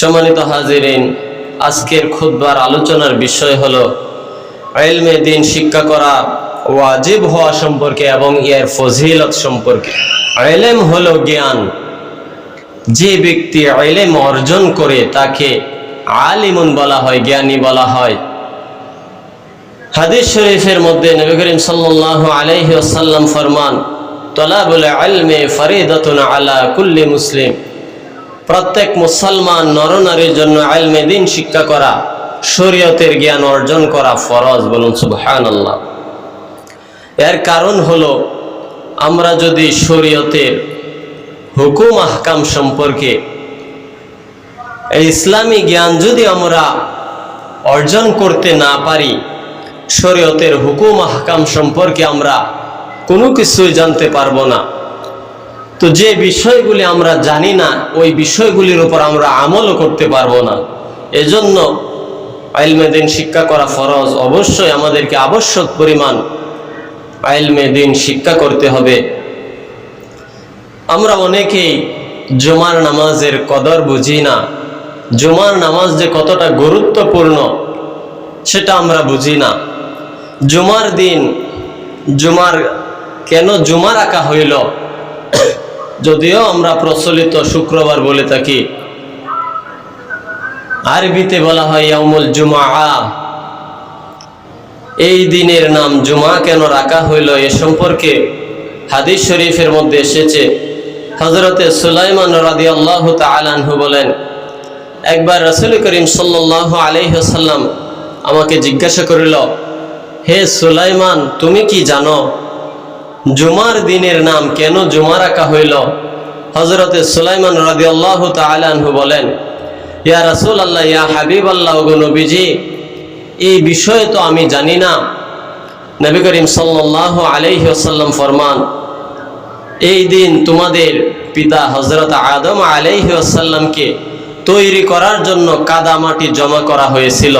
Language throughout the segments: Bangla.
সম্মানিত হাজিরিন, আজকের খুদ্বার আলোচনার বিষয় হল এলমে দিন শিক্ষা করা ওয়াজিব হওয়া সম্পর্কে এবং এর ফজিলত সম্পর্কে। এলেম হলো জ্ঞান। যে ব্যক্তি এলেম অর্জন করে তাকে আলিমুন বলা হয়, জ্ঞানী বলা হয়। হাদিস শরীফের মধ্যে নবী করিম সাল্লাল্লাহু আলাইহি ওয়াসাল্লাম ফরমান, তলাবুল ইলমে ফরিদাতুন আলা কুল্লি মুসলিম। প্রত্যেক মুসলমান নরনারীর জন্য আলমে দিন শিক্ষা করা, শরীয়তের জ্ঞান অর্জন করা ফরজ বলুন সুবহানাল্লাহ। এর কারণ হলো, আমরা যদি শরীয়তের হুকুম আহকাম সম্পর্কে ইসলামী জ্ঞান যদি আমরা অর্জন করতে না পারি, শরীয়তের হুকুম আহকাম সম্পর্কে আমরা কোনো কিছুই জানতে পারব না। তো যে বিষয়গুলি আমরা জানি না, ওই বিষয়গুলির উপর আমরা আমলও করতে পারব না। এজন্য আইলমেদিন শিক্ষা করা ফরজ। অবশ্যই আমাদেরকে আবশ্যক পরিমাণ আইলমেদিন শিক্ষা করতে হবে। আমরা অনেকেই জুমার নামাজের কদর বুঝি না। জুমার নামাজ যে কতটা গুরুত্বপূর্ণ, সেটা আমরা বুঝি না। জুমার দিন, জুমার কেন জুমা রাখা হইল? যদিও আমরা প্রচলিত শুক্রবার বলে থাকি, আরবিতে বলা হয় ইয়ামুল জুমা এই দিনের নাম জুমা কেন রাখা হইল এ সম্পর্কে হাদিস শরীফের মধ্যে এসেছে। হজরতে সুলাইমান রাদি আল্লাহ তালানহু বলেন, একবার রসুল করিম সাল্লাহ আলহ্লাম আমাকে জিজ্ঞাসা করিল, হে সুলাইমান, তুমি কি জানো? জুমার দিনের নাম কেন জুমা রাখা হইল? হজরতে সুলাইমান রাদি আল্লাহ তালানহু বলেন, ইয়া রসুল আল্লাহ ইয়া হাবিব আল্লাহ নবীজি, এই বিষয়ে তো আমি জানি না। নবী করিম সাল্লাহ আলাইসাল্লাম ফরমান, এই দিন তোমাদের পিতা হজরত আদম আলাইসাল্লামকে তৈরি করার জন্য কাদা মাটি জমা করা হয়েছিল।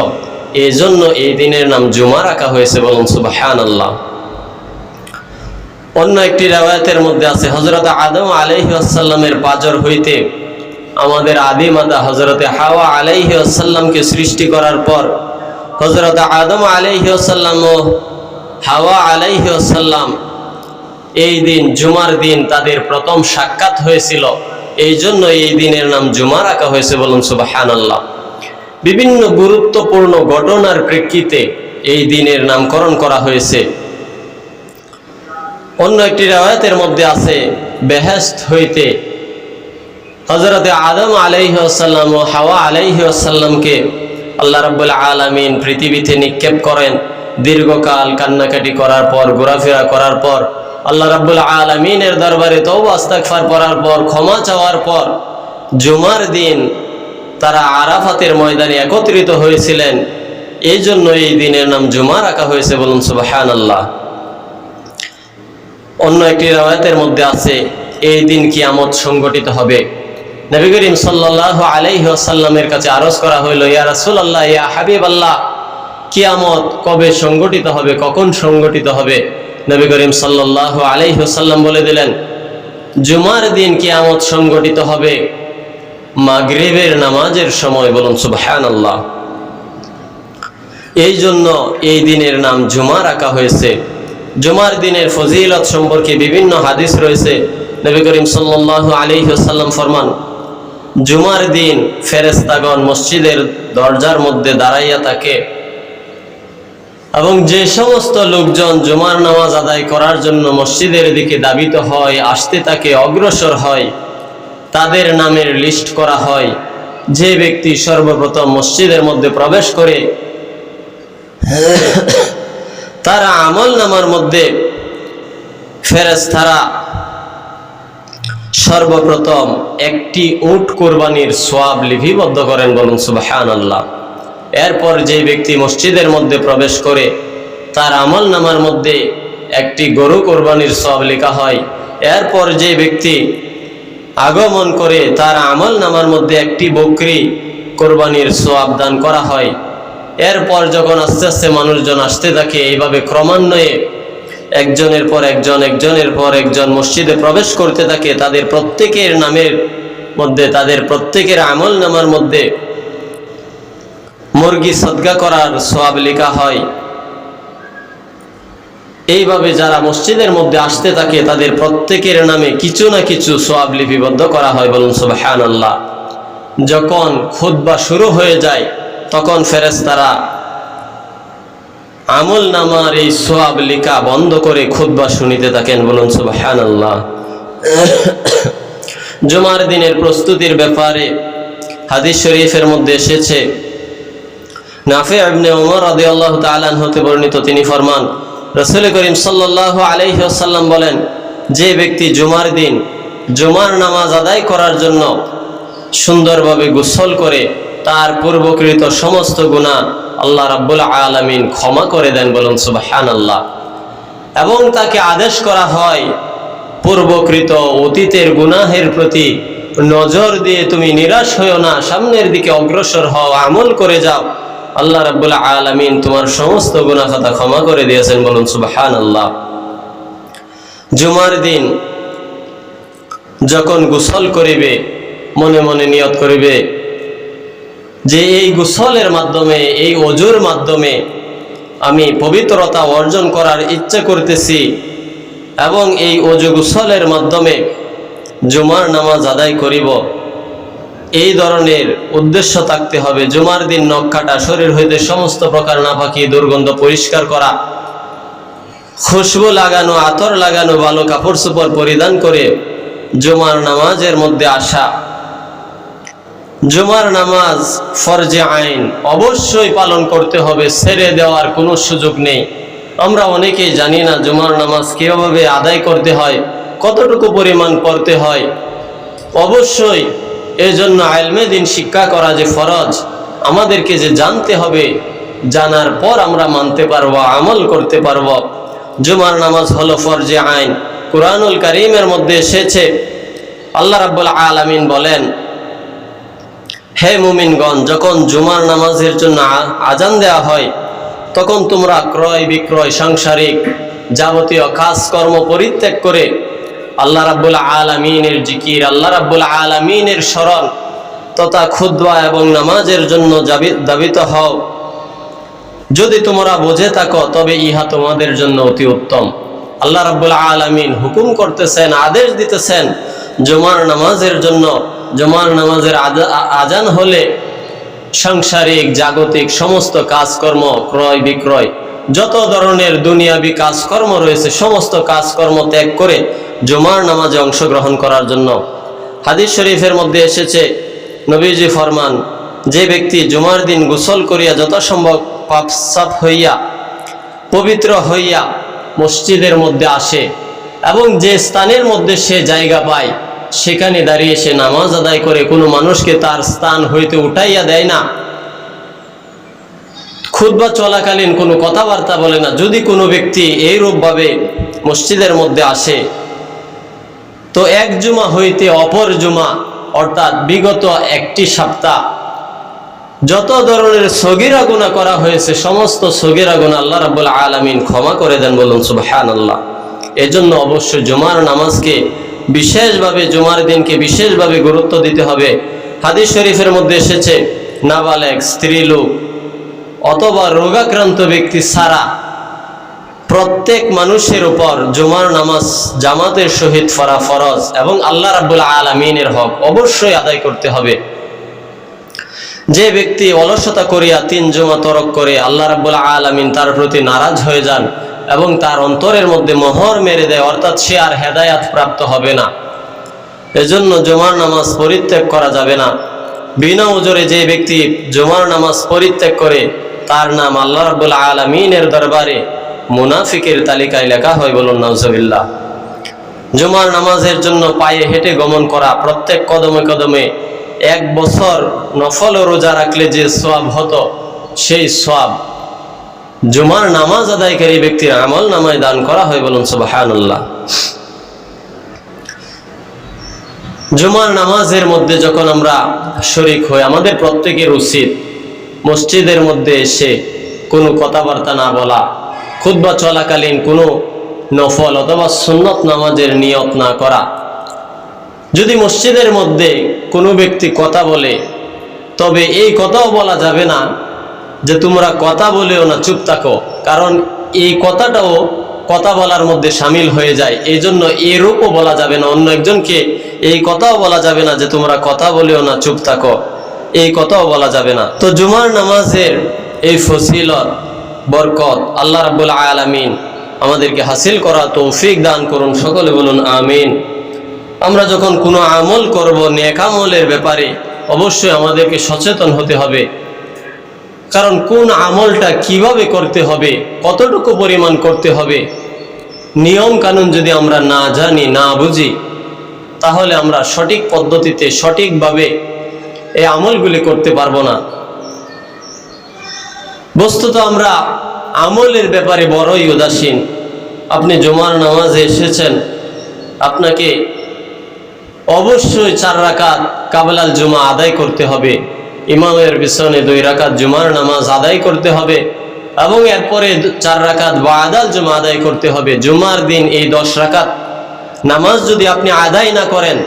এই জন্য এই দিনের নাম জুমা রাখা হয়েছে বলুন সুবাহান আল্লাহ অন্য একটি রেওয়ায়তের মধ্যে আছে হজরত আদম আলাইসাল্লামের পাজর হইতে আমাদের আদি মাতা হজরতে হাওয়া আলাইহি আসাল্লামকে সৃষ্টি করার পর হজরত আদম আলাইহি আসাল্লাম ও হাওয়া আলাইহি আসাল্লাম এই দিন জুমার দিন তাদের প্রথম সাক্ষাৎ হয়েছিল। এই জন্য এই দিনের নাম জুমা রাখা হয়েছে বলুন সুবাহান আল্লাহ বিভিন্ন গুরুত্বপূর্ণ ঘটনার প্রেক্ষিতে এই দিনের নামকরণ করা হয়েছে। অন্য একটি রেওয়ায়তের মধ্যে আছে বেহেস্ত হইতে। হজরতে আদম আলাইসাল্লাম ও হাওয়া আলাইসাল্লামকে আল্লাহ রব্বুল আলমিন পৃথিবীতে নিক্ষেপ করেন। দীর্ঘকাল কান্নাকাটি করার পর, ঘোরাফেরা করার পর, আল্লাহ রাব্বুল আলমিনের দরবারে তৌ আস্তাকফার করার পর, ক্ষমা চাওয়ার পর, জুমার দিন তারা আরাফাতের ময়দানে একত্রিত হয়েছিলেন। এই জন্য এই দিনের নাম জুমা রাখা হয়েছে বলুন সুবাহান আল্লাহ অন্য একটি রায়তের মধ্যে আছে, এই দিন কিয়ামত সংগঠিত হবে। নবী করিম সাল্লাহ আলাইসাল্লামের কাছে আরজ করা হইল, ইয়া রাসুল আল্লাহ ইয়া হাবিব আল্লাহ কিয়ামত কবে সংগঠিত হবে, কখন সংগঠিত হবে? নবী করিম সাল্লাহ আলাইসাল্লাম বলে দিলেন, জুমার দিন কিয়ামত সংগঠিত হবে, মাগরিবের নামাজের সময় বলুন সুবহান আল্লাহ এই জন্য এই দিনের নাম জুমা রাখা হয়েছে। জুমার দিনের ফজিলত সম্পর্কে বিভিন্ন হাদিস রয়েছে। নবী করিম সাল্লাহ আলিহাসাল্লাম ফরমান জুমার দিন ফেরেস্তাগণ মসজিদের দরজার মধ্যে দাঁড়াইয়া থাকে এবং যে সমস্ত লোকজন জুমার নামাজ আদায় করার জন্য মসজিদের দিকে দাবিত হয় আসতে তাকে অগ্রসর হয় তাদের নামের লিস্ট করা হয়। যে ব্যক্তি সর্বপ্রথম মসজিদের মধ্যে প্রবেশ করে তারা আমল নামার মধ্যে ফেরেস্তারা সর্বপ্রথম একটি উট কোরবানির সোয়াব লিপিবদ্ধ করেন বলুন সুবাহান আল্লাহ এরপর যে ব্যক্তি মসজিদের মধ্যে প্রবেশ করে, তার আমল নামার মধ্যে একটি গরু কোরবানির সব লেখা হয়। এরপর যে ব্যক্তি আগমন করে, তার আমল নামার মধ্যে একটি বকরি কোরবানির সোয়াব দান করা হয়। এরপর যখন আস্তে আস্তে মানুষজন আসতে থাকে, এইভাবে ক্রমান্বয়ে একজনের পর একজন, একজনের পর একজন মসজিদে প্রবেশ করতে থাকে, তাদের প্রত্যেকের নামের মধ্যে, তাদের প্রত্যেকের আমল নামার মধ্যে মুরগি সদগা করার সোয়াব লেখা হয়। এইভাবে যারা মসজিদের মধ্যে আসতে থাকে, তাদের প্রত্যেকের নামে কিছু না কিছু সোয়াব লিপিবদ্ধ করা হয় বলুন সুবাহান আল্লাহ যখন খুদ্া শুরু হয়ে যায় তখন ফেরেস্তারা আমল নামার এই সোয়াব লিখা বন্ধ করে খুদ্া শুনিতে থাকেন, বলুন সুবাহান আল্লাহ জুমার দিনের প্রস্তুতির ব্যাপারে হাদিস শরীফের মধ্যে এসেছে, নাফে আবনে ওমর রাদি আল্লাহ তালান হতে বর্ণিত, তিনি ফরমান, রসুল করিম সাল্লাহ আলহিহাসাল্লাম বলেন, যে ব্যক্তি জুমার দিন, জুমার নামাজ আদায় করার জন্য সুন্দরভাবে গোসল করে তার পূর্বকৃত সমস্ত গুণা আল্লাহ রাব্বুল আলমিন ক্ষমা করে দেন বলুন সুবাহান আল্লাহ এবং তাকে আদেশ করা হয়, পূর্বকৃত অতীতের গুনাহের প্রতি নজর দিয়ে তুমি নিরাশ হও না, সামনের দিকে অগ্রসর হও, আমল করে যাও। আল্লাহ রাব্বুল আলমিন তোমার সমস্ত গুণা খাতা ক্ষমা করে দিয়েছেন বলুন সুবাহান আল্লাহ জুমার দিন যখন গোসল করিবে, মনে মনে নিয়ত করিবে যে এই গোসলের মাধ্যমে, এই অজুর মাধ্যমে আমি পবিত্রতা অর্জন করার ইচ্ছা করতেছি এবং এই অজু গোসলের মাধ্যমে জুমার নামাজ আদায় করিব। এই ধরনের উদ্দেশ্য থাকতে হবে। জুমার দিন নখ কাটা, শরীর হইতে সমস্ত প্রকার নাফাকি, দুর্গন্ধ পরিষ্কার করা, খুশবু লাগানো, আতর লাগানো, ভালো কাপড় চোপড় পরিধান করে জুমার নামাজের মধ্যে আসা। জুমার নামাজ ফরজে আইন অবশ্যই পালন করতে হবে, ছেড়ে দেওয়ার কোনো সুযোগ নেই। আমরা অনেকেই জানি না জুমার নামাজ কীভাবে আদায় করতে হয়, কতটুকু পরিমাণ পড়তে হয়। অবশ্যই এজন্য আলমে দিন শিক্ষা করা যে ফরজ, আমাদেরকে যে জানতে হবে, জানার পর আমরা মানতে পারব, আমল করতে পারব। জুমার নামাজ হলো ফরজে আইন। কোরআনুল করিমের মধ্যে এসেছে, আল্লাহ রাব্বুল আলামিন বলেন হে মুমিনগণ, যখন জুমার নামাজের জন্য আজান দেওয়া হয়, তখন তোমরা ক্রয় বিক্রয়, সাংসারিক যাবতীয় কাজকর্ম পরিত্যাগ করে আল্লাহ রাব্বুল আলামিনের জিকির, আল্লাহ রাব্বুল আলামিনের স্মরণ তথা ক্ষুদ্রা এবং নামাজের জন্য দাবিত হও। যদি তোমরা বুঝে থাকো, তবে ইহা তোমাদের জন্য অতি উত্তম। আল্লাহ রাব্বুল আলামিন হুকুম করতেছেন, আদেশ দিতেছেন, জুমার নামাজের জন্য জুমার নামাজের আজান হলে সাংসারিক, জাগতিক সমস্ত কাজকর্ম, ক্রয় বিক্রয়, যত ধরনের দুনিয়াবি কাজকর্ম রয়েছে, সমস্ত কাজকর্ম ত্যাগ করে জুমার নামাজে অংশগ্রহণ করার জন্য। হাদিস শরীফের মধ্যে এসেছে, নবীজি ফরমান, যে ব্যক্তি জুমার দিন গোসল করিয়া যথাসম্ভব পাপসাপ হইয়া, পবিত্র হইয়া মসজিদের মধ্যে আসে এবং যে স্থানের মধ্যে সে জায়গা পায় সেখানে দাঁড়িয়ে সে নামাজ আদায় করে, কোনো মানুষকে তার স্থান হইতে উঠাইয়া দেয় না। খুদ্া চলাকালীন কোনো কথাবার্তা বলে না। যদি কোনো ব্যক্তি এইরূপভাবে মসজিদের মধ্যে আসে, তো এক জুমা হইতে অপর জুমা, অর্থাৎ বিগত একটি সপ্তাহ, যত ধরনের সগিরা গুণা করা হয়েছে, সমস্ত সগিরা গুণা আল্লাহ রাবুল আলমিন ক্ষমা করে দেন বলুন সুবাহান আল্লাহ এজন্য অবশ্যই জুমার নামাজকে বিশেষভাবে জুমার দিনকে বিশেষভাবে গুরুত্ব দিতে হবে। হাদিস শরীফের মধ্যে এসেছে, নাবালেক, স্ত্রীলোক অথবা রোগাক্রান্ত ব্যক্তি ছাড়া প্রত্যেক মানুষের উপর জুমার নামাজ জামাতের সহিত ফরা ফরজ এবং আল্লাহ রাবুল আলমিনের হক অবশ্যই আদায় করতে হবে। যে ব্যক্তি অলসতা করিয়া তিন জমা তরক করে আল্লাহ রাবুল আলমিন তার প্রতি নারাজ হয়ে যান এবং তার অন্তরের মধ্যে মোহর মেরে দেয়, অর্থাৎ সে আর হেদায়াত প্রাপ্ত হবে না। এজন্য জমার নামাজ পরিত্যাগ করা যাবে না। বিনা ওজরে যে ব্যক্তি জমার নামাজ পরিত্যাগ করে, তার নাম আল্লাহ রাবুল আলমিনের দরবারে মুনাফিকের তালিকায় লেখা হয় বলুন নজবিল্লা জুমার নামাজের জন্য পায়ে হেঁটে গমন করা, প্রত্যেক কদমে কদমে এক বছর নফল রোজা রাখলে যে সোয়াব হতো, সেই সোয়াব জুমার নামাজ আদায়কারী ব্যক্তির আমল নামায় দান করা হয় বলুন সুবাহান্লাহ জুমার নামাজের মধ্যে যখন আমরা শরিক হই, আমাদের প্রত্যেকের উচিত মসজিদের মধ্যে এসে কোনো কথাবার্তা না বলা খুদ্া চলাকালীন কোনো নফল অথবা সুন্নত নামাজের নিয়ত না করা। যদি মসজিদের মধ্যে কোনো ব্যক্তি কথা বলে, তবে এই কথাও বলা যাবে না যে তোমরা কথা বলেও না, চুপ থাকো। কারণ এই কথাটাও কথা বলার মধ্যে সামিল হয়ে যায়। এই জন্য এরূপও বলা যাবে না, অন্য একজনকে এই কথাও বলা যাবে না যে তোমরা কথা বলেও না, চুপ থাকো। এই কথাও বলা যাবে না। তো জুমার নামাজের এই ফসিলত, বরকত আল্লাহ রাবুল আলামিন আমাদেরকে হাসিল করা তৌফিক দান করুন, সকলে বলুন আমিন। আমরা যখন কোনো আমল করব নেকামলের ব্যাপারে অবশ্যই আমাদেরকে সচেতন হতে হবে। কারণ কোন আমলটা কীভাবে করতে হবে, কতটুকু পরিমাণ করতে হবে, নিয়ম কানুন যদি আমরা না জানি, না বুঝি, তাহলে আমরা সঠিক পদ্ধতিতে সঠিকভাবে এই আমলগুলি করতে পারব না। বস্তুত আমরা আমলের ব্যাপারে বড়ই উদাসীন। আপনি জমার নামাজে এসেছেন, আপনাকে অবশ্যই চার রাকাত কাবলাল জুমা আদায় করতে হবে। ইমামের পিছনে দুই রাকাত জুমার নামাজ আদায় করতে হবে এবং এরপরে চার রাকাত বা আদাল জুমা আদায় করতে হবে। জুমার দিন এই দশ রাকাত নামাজ যদি আপনি আদায় না করেন,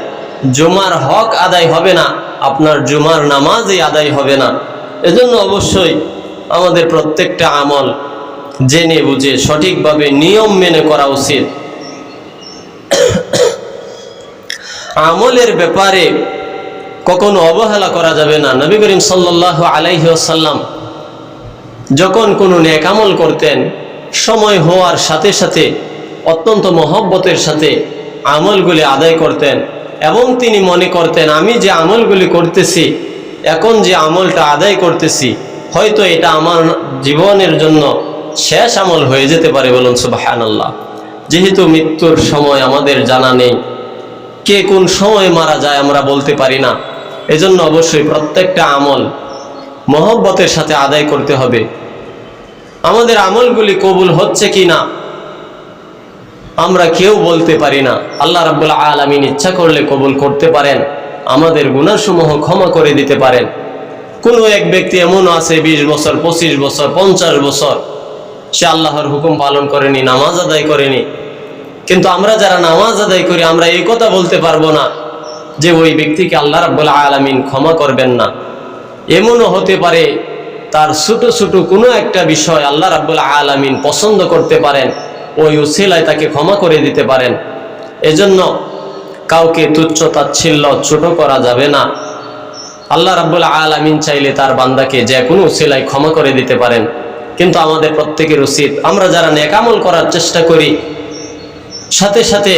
জুমার হক আদায় হবে না, আপনার জুমার নামাজই আদায় হবে না। এজন্য অবশ্যই আমাদের প্রত্যেকটা আমল জেনে বুঝে সঠিকভাবে নিয়ম মেনে করা উচিত। আমলের ব্যাপারে কখনো অবহেলা করা যাবে না। নবী করিম সাল্লাহ আলাইহি আসাল্লাম যখন কোনো নেকামল করতেন, সময় হওয়ার সাথে সাথে, অত্যন্ত মহব্বতের সাথে আমলগুলি আদায় করতেন এবং তিনি মনে করতেন, আমি যে আমলগুলি করতেছি, এখন যে আমলটা আদায় করতেছি, হয়তো এটা আমার জীবনের জন্য শেষ আমল হয়ে যেতে পারে। বলুন সুবাহান আল্লাহ যেহেতু মৃত্যুর সময় আমাদের জানা নেই, কে কোন সময় মারা যায় আমরা বলতে পারি না। এজন্য অবশ্যই প্রত্যেকটা আমল মহব্বতের সাথে আদায় করতে হবে। আমাদের আমলগুলি কবুল হচ্ছে কি না আমরা কেউ বলতে পারি না। আল্লাহ রাবুল আলমিন ইচ্ছা করলে কবুল করতে পারেন, আমাদের গুণাসমূহ ক্ষমা করে দিতে পারেন। কোনো এক ব্যক্তি এমনও আছে, বিশ বছর, পঁচিশ বছর, পঞ্চাশ বছর, সে আল্লাহর হুকুম পালন করেনি, নামাজ আদায় করেনি। কিন্তু আমরা যারা নামাজ আদায় করি, আমরা এই কথা বলতে পারব না। যে ওই ব্যক্তিকে আল্লাহ রাবুল আলমিন ক্ষমা করবেন না। এমনও হতে পারে তার ছোটো ছোটো কোনো একটা বিষয় আল্লাহ রাবুল আলমিন পছন্দ করতে পারেন, ওই উসিলায় তাকে ক্ষমা করে দিতে পারেন। এজন্য কাউকে তুচ্ছ তাচ্ছিল্য ছোট করা যাবে না। আল্লাহ রাবুল আলমিন চাইলে তার বান্দাকে যে কোনো উসিলায় ক্ষমা করে দিতে পারেন। কিন্তু আমাদের প্রত্যেকের উচিত, আমরা যারা নেকামল করার চেষ্টা করি, সাথে সাথে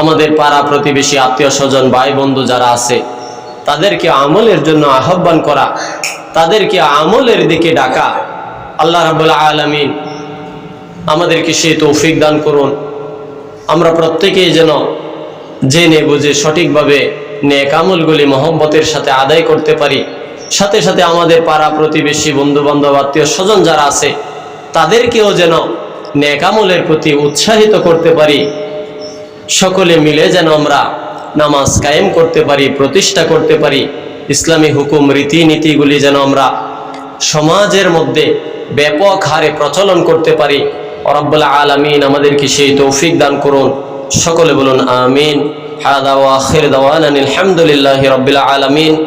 আমাদের পাড়া প্রতিবেশী, আত্মীয় স্বজন, ভাই বন্ধু যারা আছে, তাদেরকে আমলের জন্য আহ্বান করা, তাদেরকে আমলের দিকে ডাকা। আল্লাহ রাবুল আলমিন আমাদেরকে সেই তৌফিক দান করুন। আমরা প্রত্যেকেই যেন জেনে বুঝে সঠিকভাবে নেক আমলগুলি মহব্বতের সাথে আদায় করতে পারি। সাথে সাথে আমাদের পাড়া প্রতিবেশী বন্ধু বান্ধব আত্মীয় স্বজন যারা আছে, তাদেরকেও যেন নেকামলের প্রতি উৎসাহিত করতে পারি। সকলে মিলে যেন আমরা নামাজ কায়েম করতে পারি, প্রতিষ্ঠা করতে পারি, ইসলামী হুকুম, রীতিনীতিগুলি যেন আমরা সমাজের মধ্যে ব্যাপক হারে প্রচলন করতে পারি। রব্বুল আলমিন আমাদেরকে সেই তৌফিক দান করুন। সকলে বলুন, আমিন। হাদা ওয়া আখির দাওয়ানা আলহামদুলিল্লাহি রাব্বিল আলামিন।